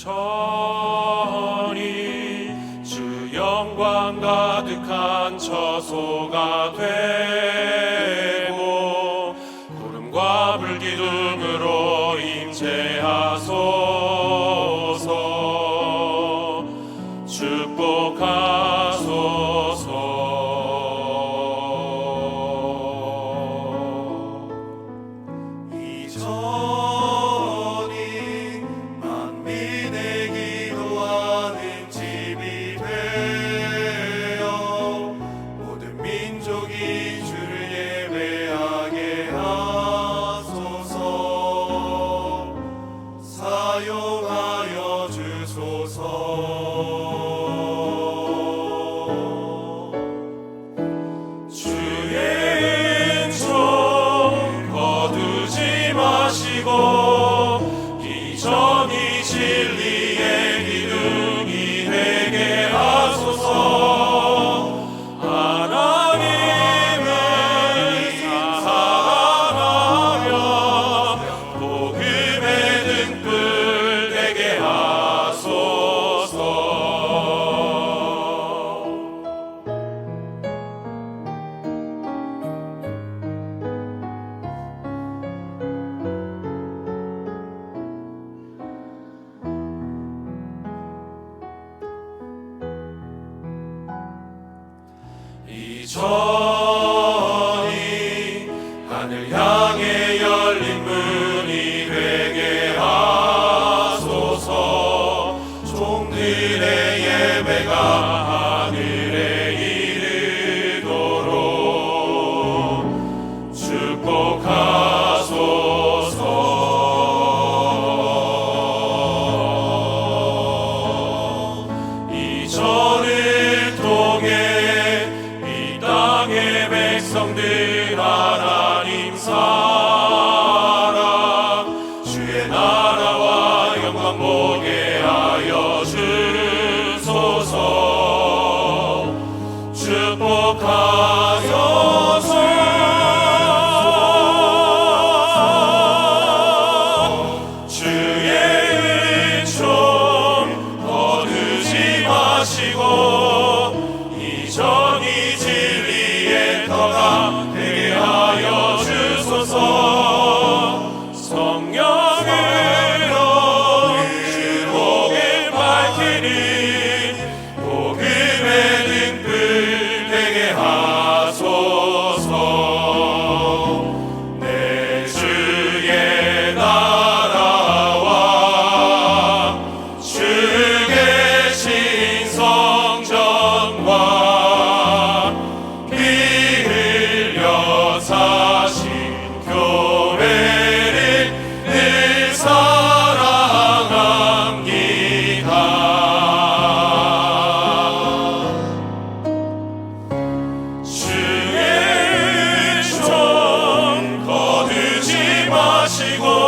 천이 주 영광 가득한 처소가 되고 구름과 불기둥으로 임재하소서. 축복하소서. 이전 till the 전이 하늘 향 하나님 사 주시고